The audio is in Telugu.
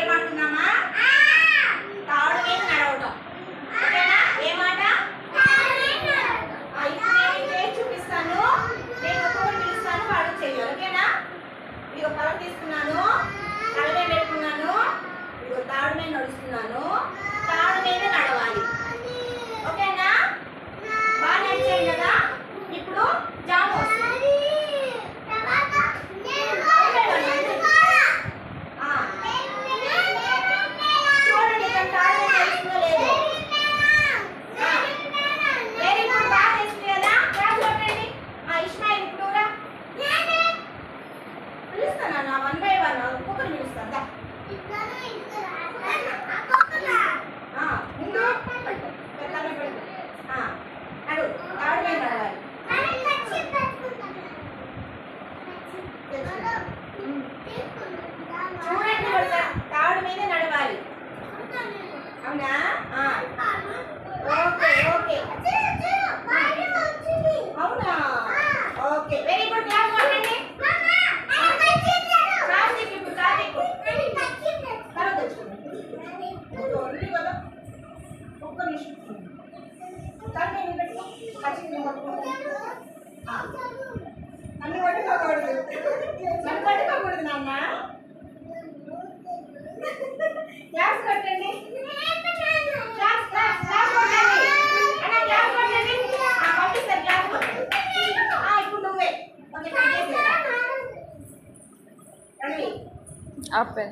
ఏమంటున్నామా? తాడు మీద నడవటం. ఓకేనా? ఏమాట చూపిస్తాను. నేను ఒక్కొక్కటి పిలుస్తాను వాడు చేయాలి ఓకేనా? మీరు పొలం తీసుకున్నాను. తలమే పెట్టుకున్నాను. ఇదిగో తాడు మీద నడుస్తున్నాను. తాడు మీద నడవాలి. ఓకేనా? బాగా నడిచేయండి కదా. పిలుస్తానా నా వన్ బై వన్ ఒక్కొక్కరు పిలుస్తాను ముందు అడు నడవాలి చూడండి కొడతా తాడు మీద నడవాలి. అవునా? ఓకే ఉంది కదా ఒక్క నిమిషం అన్ని పట్టుకోకూడదు నన్ను పట్టుకోకూడదు నాన్న గ్యాస్ కట్టండి ఆపే.